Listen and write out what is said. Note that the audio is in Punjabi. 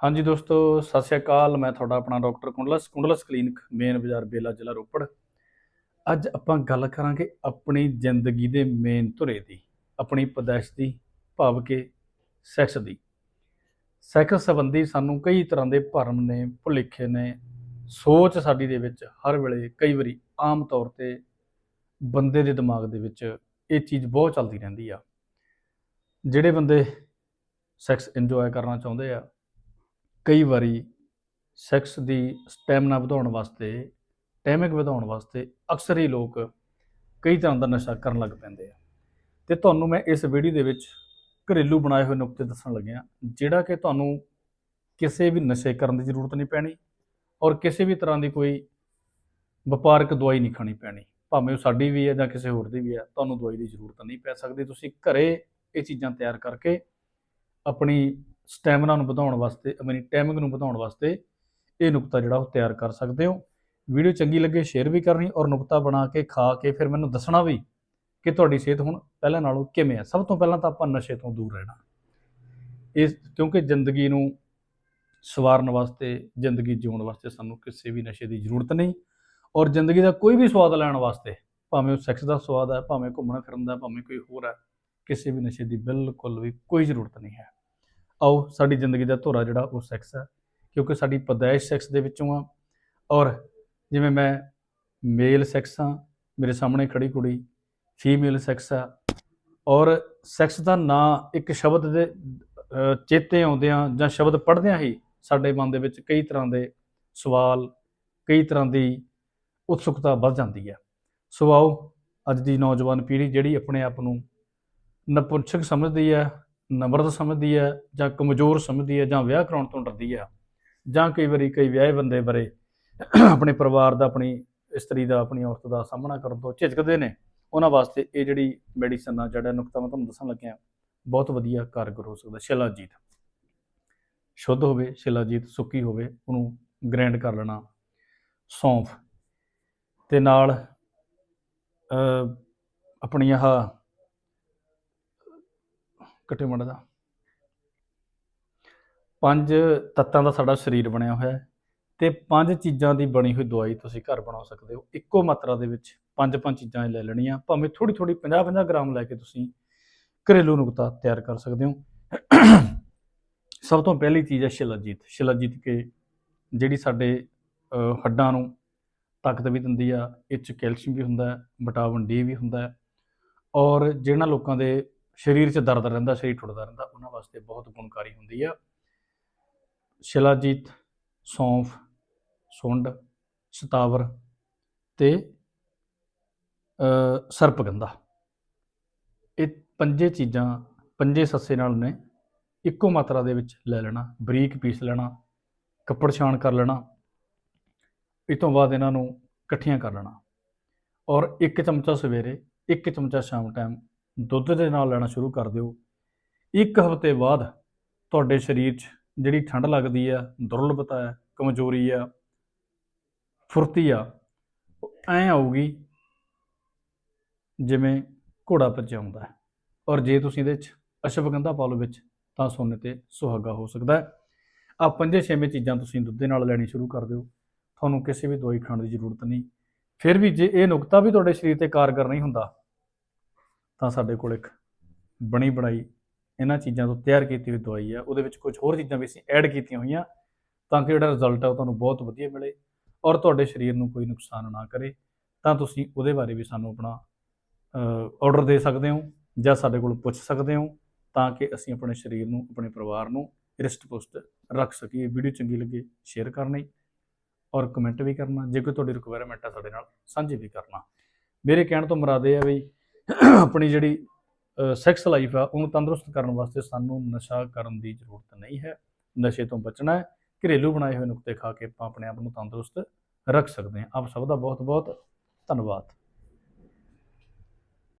ਹਾਂਜੀ ਦੋਸਤੋ, ਸਤਿ ਸ਼੍ਰੀ ਅਕਾਲ। ਮੈਂ ਤੁਹਾਡਾ ਆਪਣਾ ਡਾਕਟਰ ਕੁੰਡਲਸ ਕੁੰਡਲਸ ਕਲੀਨਿਕ, ਮੇਨ ਬਾਜ਼ਾਰ, ਬੇਲਾ, ਜ਼ਿਲ੍ਹਾ ਰੋਪੜ। ਅੱਜ ਆਪਾਂ ਗੱਲ ਕਰਾਂਗੇ ਆਪਣੀ ਜ਼ਿੰਦਗੀ ਦੇ ਮੇਨ ਧੁਰੇ ਦੀ, ਆਪਣੀ ਪਦੈਸ਼ ਦੀ, ਭਾਵ ਕਿ ਸੈਕਸ ਦੀ। ਸੈਕਸ ਸੰਬੰਧੀ ਸਾਨੂੰ ਕਈ ਤਰ੍ਹਾਂ ਦੇ ਭਰਮ ਨੇ, ਭੁਲੇਖੇ ਨੇ। ਸੋਚ ਸਾਡੀ ਦੇ ਵਿੱਚ ਹਰ ਵੇਲੇ ਕਈ ਵਾਰੀ ਆਮ ਤੌਰ ਤੇ ਬੰਦੇ ਦੇ ਦਿਮਾਗ ਦੇ ਵਿੱਚ ਇਹ ਚੀਜ਼ ਬਹੁਤ ਚੱਲਦੀ ਰਹਿੰਦੀ ਆ। ਜਿਹੜੇ ਬੰਦੇ ਸੈਕਸ ਇੰਜੋਏ ਕਰਨਾ ਚਾਹੁੰਦੇ ਆ ਕਈ ਵਾਰੀ ਸੈਕਸ ਦੀ ਸਟੈਮਿਨਾ ਵਧਾਉਣ ਵਾਸਤੇ ਟਾਈਮਿੰਗ ਵਧਾਉਣ ਵਾਸਤੇ ਅਕਸਰ ਹੀ ਲੋਕ ਕਈ ਤਰ੍ਹਾਂ ਦਾ ਨਸ਼ਾ ਕਰਨ ਲੱਗ ਪੈਂਦੇ ਆ। ਤੇ ਤੁਹਾਨੂੰ ਮੈਂ ਇਸ ਵੀਡੀਓ ਦੇ ਵਿੱਚ ਘਰੇਲੂ ਬਣਾਏ ਹੋਏ ਨੁਕਤੇ ਦੱਸਣ ਲੱਗਿਆ ਜਿਹੜਾ ਕਿ ਤੁਹਾਨੂੰ ਕਿਸੇ ਵੀ ਨਸ਼ੇ ਕਰਨ ਦੀ ਜ਼ਰੂਰਤ ਨਹੀਂ ਪੈਣੀ ਔਰ ਕਿਸੇ ਵੀ ਤਰ੍ਹਾਂ ਦੀ ਕੋਈ ਵਪਾਰਕ ਦਵਾਈ ਨਹੀਂ ਖਾਣੀ ਪੈਣੀ, ਭਾਵੇਂ ਉਹ ਸਾਡੀ ਵੀ ਹੈ ਜਾਂ ਕਿਸੇ ਹੋਰ ਦੀ ਵੀ ਹੈ, ਤੁਹਾਨੂੰ ਦਵਾਈ ਦੀ ਜ਼ਰੂਰਤ ਨਹੀਂ ਪੈ ਸਕਦੀ। ਤੁਸੀਂ ਘਰੇ ਇਹ ਚੀਜ਼ਾਂ ਤਿਆਰ ਕਰਕੇ ਆਪਣੀ ਸਟੈਮਿਨਾ ਨੂੰ ਵਧਾਉਣ ਵਾਸਤੇ ਆਪਣੀ ਟਾਈਮਿੰਗ ਨੂੰ ਵਧਾਉਣ ਵਾਸਤੇ ਇਹ ਨੁਕਤਾ ਜਿਹੜਾ ਉਹ ਤਿਆਰ ਕਰ ਸਕਦੇ ਹੋ। ਵੀਡੀਓ ਚੰਗੀ ਲੱਗੇ ਸ਼ੇਅਰ ਵੀ ਕਰਨੀ ਔਰ ਨੁਕਤਾ ਬਣਾ ਕੇ, ਖਾ ਕੇ ਫਿਰ ਮੈਨੂੰ ਦੱਸਣਾ ਵੀ ਕਿ ਤੁਹਾਡੀ ਸਿਹਤ ਹੁਣ ਪਹਿਲਾਂ ਨਾਲੋਂ ਕਿਵੇਂ ਹੈ। ਸਭ ਤੋਂ ਪਹਿਲਾਂ ਤਾਂ ਆਪਾਂ ਨਸ਼ੇ ਤੋਂ ਦੂਰ ਰਹਿਣਾ। ਇਸ ਕਿਉਂਕਿ ਜ਼ਿੰਦਗੀ ਨੂੰ ਸਵਾਰਨ ਵਾਸਤੇ, ਜ਼ਿੰਦਗੀ ਜਿਉਣ ਵਾਸਤੇ ਸਾਨੂੰ ਕਿਸੇ ਵੀ ਨਸ਼ੇ ਦੀ ਜ਼ਰੂਰਤ ਨਹੀਂ ਔਰ ਜ਼ਿੰਦਗੀ ਦਾ ਕੋਈ ਵੀ ਸਵਾਦ ਲੈਣ ਵਾਸਤੇ, ਭਾਵੇਂ ਉਹ ਸੈਕਸ ਦਾ ਸਵਾਦ ਹੈ, ਭਾਵੇਂ ਘੁੰਮਣਾ ਫਿਰਨ ਦਾ, ਭਾਵੇਂ ਕੋਈ ਹੋਰ ਹੈ, ਕਿਸੇ ਵੀ ਨਸ਼ੇ ਦੀ ਬਿਲਕੁਲ ਵੀ ਕੋਈ ਜ਼ਰੂਰਤ ਨਹੀਂ ਹੈ। ਆਓ ਸਾਡੀ ਜ਼ਿੰਦਗੀ ਦਾ ਧੋਰਾ ਜਿਹੜਾ ਉਹ ਸੈਕਸ ਹੈ, ਕਿਉਂਕਿ ਸਾਡੀ ਪਦਾਇਸ਼ ਸੈਕਸ ਦੇ ਵਿੱਚੋਂ ਆ। ਔਰ ਜਿਵੇਂ ਮੈਂ ਮੇਲ ਸੈਕਸ ਆ ਮੇਰੇ ਸਾਹਮਣੇ ਖੜੀ ਕੁੜੀ ਫੀਮੇਲ ਸੈਕਸ ਆ। ਔਰ ਸੈਕਸ ਦਾ ਨਾਂ ਇੱਕ ਸ਼ਬਦ ਦੇ ਚੇਤੇ ਆਉਂਦਿਆਂ ਜਾਂ ਸ਼ਬਦ ਪੜ੍ਹਦਿਆਂ ਹੀ ਸਾਡੇ ਮਨ ਦੇ ਵਿੱਚ ਕਈ ਤਰ੍ਹਾਂ ਦੇ ਸਵਾਲ, ਕਈ ਤਰ੍ਹਾਂ ਦੀ ਉਤਸੁਕਤਾ ਵੱਧ ਜਾਂਦੀ ਹੈ। ਸੋ ਆਓ ਅੱਜ ਦੀ ਨੌਜਵਾਨ ਪੀੜ੍ਹੀ ਜਿਹੜੀ ਆਪਣੇ ਆਪ ਨੂੰ ਨਪੁੰਸਕ ਸਮਝਦੀ ਹੈ ਨਮਰਤ ਸਮਝਦੀ ਹੈ ਜਾਂ ਕਮਜ਼ੋਰ ਸਮਝਦੀ ਹੈ ਜਾਂ ਵਿਆਹ ਕਰਾਉਣ ਤੋਂ ਡਰਦੀ ਹੈ ਜਾਂ ਕਈ ਵਾਰੀ ਕਈ ਵਿਆਹੇ ਬੰਦੇ ਬਾਰੇ ਆਪਣੇ ਪਰਿਵਾਰ ਦਾ, ਆਪਣੀ ਇਸਤਰੀ ਦਾ, ਆਪਣੀ ਔਰਤ ਦਾ ਸਾਹਮਣਾ ਕਰਨ ਤੋਂ ਝਿਜਕਦੇ ਨੇ, ਉਹਨਾਂ ਵਾਸਤੇ ਇਹ ਜਿਹੜੀ ਮੈਡੀਸਨ ਆ, ਜਿਹੜਾ ਨੁਕਤਾ ਮੈਂ ਤੁਹਾਨੂੰ ਦੱਸਣ ਲੱਗਿਆ, ਬਹੁਤ ਵਧੀਆ ਕਾਰਗਰ ਹੋ ਸਕਦਾ। ਸ਼ਿਲਾਜੀਤ, ਸ਼ੁੱਧ ਹੋਵੇ, ਸ਼ਿਲਾਜੀਤ ਸੁੱਕੀ ਹੋਵੇ, ਉਹਨੂੰ ਗ੍ਰੈਂਡ ਕਰ ਲੈਣਾ, ਸੌਂਫ ਤੇ ਨਾਲ ਅ ਆਪਣੀ ਆਹ ਕੱਟੇ ਮੜ ਦਾ। ਪੰਜ ਤੱਤਾਂ ਦਾ ਸਾਡਾ ਸਰੀਰ ਬਣਿਆ ਹੋਇਆ ਹੈ ਤੇ ਪੰਜ ਚੀਜ਼ਾਂ ਦੀ ਬਣੀ ਹੋਈ ਦਵਾਈ ਤੁਸੀਂ ਘਰ ਬਣਾ ਸਕਦੇ ਹੋ। ਇੱਕੋ ਮਾਤਰਾ ਦੇ ਵਿੱਚ ਪੰਜ ਪੰਜ ਚੀਜ਼ਾਂ ਇਹ ਲੈ ਲੈਣੀਆਂ। ਭਾਵੇਂ ਥੋੜੀ ਥੋੜੀ 50 50 ਗ੍ਰਾਮ ਲੈ ਕੇ ਤੁਸੀਂ ਘਰੇਲੂ ਨੁਕਤਾ ਤਿਆਰ ਕਰ ਸਕਦੇ ਹੋ। ਸਭ ਤੋਂ ਪਹਿਲੀ ਚੀਜ਼ ਹੈ ਸ਼ਿਲਾਜੀਤ। ਸ਼ਿਲਾਜੀਤ ਕੇ ਜਿਹੜੀ ਸਾਡੇ ਹੱਡਾਂ ਨੂੰ ਤਾਕਤ ਵੀ ਦਿੰਦੀ ਆ, ਇਹ 'ਚ ਕੈਲਸ਼ੀਅਮ ਵੀ ਹੁੰਦਾ ਹੈ, ਵਿਟਾਮਿਨ ਡੀ ਵੀ ਹੁੰਦਾ ਹੈ। ਔਰ ਜਿਹਨਾਂ ਲੋਕਾਂ ਦੇ ਸਰੀਰ 'ਚ ਦਰਦ ਰਹਿੰਦਾ, ਸਰੀਰ ਟੁੱਟਦਾ ਰਹਿੰਦਾ, ਉਹਨਾਂ ਵਾਸਤੇ ਬਹੁਤ ਗੁਣਕਾਰੀ ਹੁੰਦੀ ਆ। ਸ਼ਿਲਾਜੀਤ, ਸੌਂਫ, ਸੁੰਡ, ਸਤਾਵਰ ਤੇ ਸਰਪਗੰਧਾ ਇਹ ਪੰਜੇ ਚੀਜ਼ਾਂ, ਪੰਜੇ ਸੱਸੇ ਨਾਲ ਨੇ, ਇੱਕੋ ਮਾਤਰਾ ਦੇ ਵਿੱਚ ਲੈ ਲੈਣਾ, ਬਰੀਕ ਪੀਸ ਲੈਣਾ, ਕੱਪੜ ਛਾਣ ਕਰ ਲੈਣਾ ਇਸ ਤੋਂ ਬਾਅਦ ਇਹਨਾਂ ਨੂੰ ਇਕੱਠੀਆਂ ਕਰ ਲੈਣਾ। ਔਰ ਇੱਕ ਚਮਚਾ ਸਵੇਰੇ, ਇੱਕ ਚਮਚਾ ਸ਼ਾਮ ਟਾਈਮ ਦੁੱਧ ਦੇ ਨਾਲ ਲੈਣਾ ਸ਼ੁਰੂ ਕਰ ਦਿਓ। ਇੱਕ ਹਫ਼ਤੇ ਬਾਅਦ ਤੁਹਾਡੇ ਸਰੀਰ 'ਚ ਜਿਹੜੀ ਠੰਡ ਲੱਗਦੀ ਆ, ਦੁਰਲਭਤਾ ਹੈ ਕਮਜ਼ੋਰੀ ਆ, ਫੁਰਤੀ ਆ ਐ ਆਊਗੀ ਜਿਵੇਂ ਘੋੜਾ ਭੱਜਿਆ ਹੁੰਦਾ ਹੈ। ਔਰ ਜੇ ਤੁਸੀਂ ਇਹਦੇ 'ਚ ਅਸ਼ਵਗੰਧਾ ਪਾ ਲਓ ਵਿੱਚ, ਤਾਂ ਸੋਨੇ ਤੇ ਸੁਹਾਗਾ ਹੋ ਸਕਦਾ ਹੈ। ਆ ਪੰਜੇ ਛੇਵੇਂ ਚੀਜ਼ਾਂ ਤੁਸੀਂ ਦੁੱਧ ਦੇ ਨਾਲ ਲੈਣੀ ਸ਼ੁਰੂ ਕਰ ਦਿਓ। ਤੁਹਾਨੂੰ ਕਿਸੇ ਵੀ ਦਵਾਈ ਖਾਣ ਦੀ ਜ਼ਰੂਰਤ ਨਹੀਂ। ਫਿਰ ਵੀ ਜੇ ਇਹ ਨੁਕਤਾ ਵੀ ਤੁਹਾਡੇ ਸਰੀਰ ਤੇ ਕਾਰਗਰ ਨਹੀਂ ਹੁੰਦਾ ਤਾਂ ਸਾਡੇ ਕੋਲ ਇੱਕ ਬਣੀ ਬਣਾਈ ਇਹਨਾਂ ਚੀਜ਼ਾਂ ਤੋਂ ਤਿਆਰ ਕੀਤੀ ਹੋਈ ਦਵਾਈ ਆ। ਉਹਦੇ ਵਿੱਚ ਕੁਝ ਹੋਰ ਚੀਜ਼ਾਂ ਵੀ ਅਸੀਂ ਐਡ ਕੀਤੀਆਂ ਹੋਈਆਂ ਤਾਂ ਕਿ ਜਿਹੜਾ ਰਿਜ਼ਲਟ ਆ ਉਹ ਤੁਹਾਨੂੰ ਬਹੁਤ ਵਧੀਆ ਮਿਲੇ ਔਰ ਤੁਹਾਡੇ ਸਰੀਰ ਨੂੰ ਕੋਈ ਨੁਕਸਾਨ ਨਾ ਕਰੇ। ਤਾਂ ਤੁਸੀਂ ਉਹਦੇ ਬਾਰੇ ਵੀ ਸਾਨੂੰ ਆਪਣਾ ਆਰਡਰ ਦੇ ਸਕਦੇ ਹੋ ਜਾਂ ਸਾਡੇ ਕੋਲ ਪੁੱਛ ਸਕਦੇ ਹੋ ਤਾਂ ਕਿ ਅਸੀਂ ਆਪਣੇ ਸਰੀਰ ਨੂੰ, ਆਪਣੇ ਪਰਿਵਾਰ ਨੂੰ ਰਿਸਟ ਪੁਸ਼ਟ ਰੱਖ ਸਕੀਏ। ਵੀਡੀਓ ਚੰਗੀ ਲੱਗੇ ਸ਼ੇਅਰ ਕਰਨੀ ਔਰ ਕਮੈਂਟ ਵੀ ਕਰਨਾ। ਜੇ ਕੋਈ ਤੁਹਾਡੀ ਰਿਕੁਆਇਰਮੈਂਟ ਆ ਸਾਡੇ ਨਾਲ ਸਾਂਝੀ ਵੀ ਕਰਨਾ। ਮੇਰੇ ਕਹਿਣ ਤੋਂ ਮੁਰਾਦ ਇਹ ਹੈ ਵੀ ਆਪਣੀ ਜਿਹੜੀ ਸੈਕਸ ਲਾਈਫ ਆ, ਉਹਨੂੰ ਤੰਦਰੁਸਤ ਕਰਨ ਵਾਸਤੇ ਸਾਨੂੰ ਨਸ਼ਾ ਕਰਨ ਦੀ ਜ਼ਰੂਰਤ ਨਹੀਂ ਹੈ। ਨਸ਼ੇ ਤੋਂ ਬਚਣਾ ਹੈ, ਘਰੇਲੂ ਬਣਾਏ ਹੋਏ ਨੁਕਤੇ ਖਾ ਕੇ ਆਪਾਂ ਆਪਣੇ ਆਪ ਨੂੰ ਤੰਦਰੁਸਤ ਰੱਖ ਸਕਦੇ ਹਾਂ। ਆਪ ਸਭ ਦਾ ਬਹੁਤ ਬਹੁਤ ਧੰਨਵਾਦ।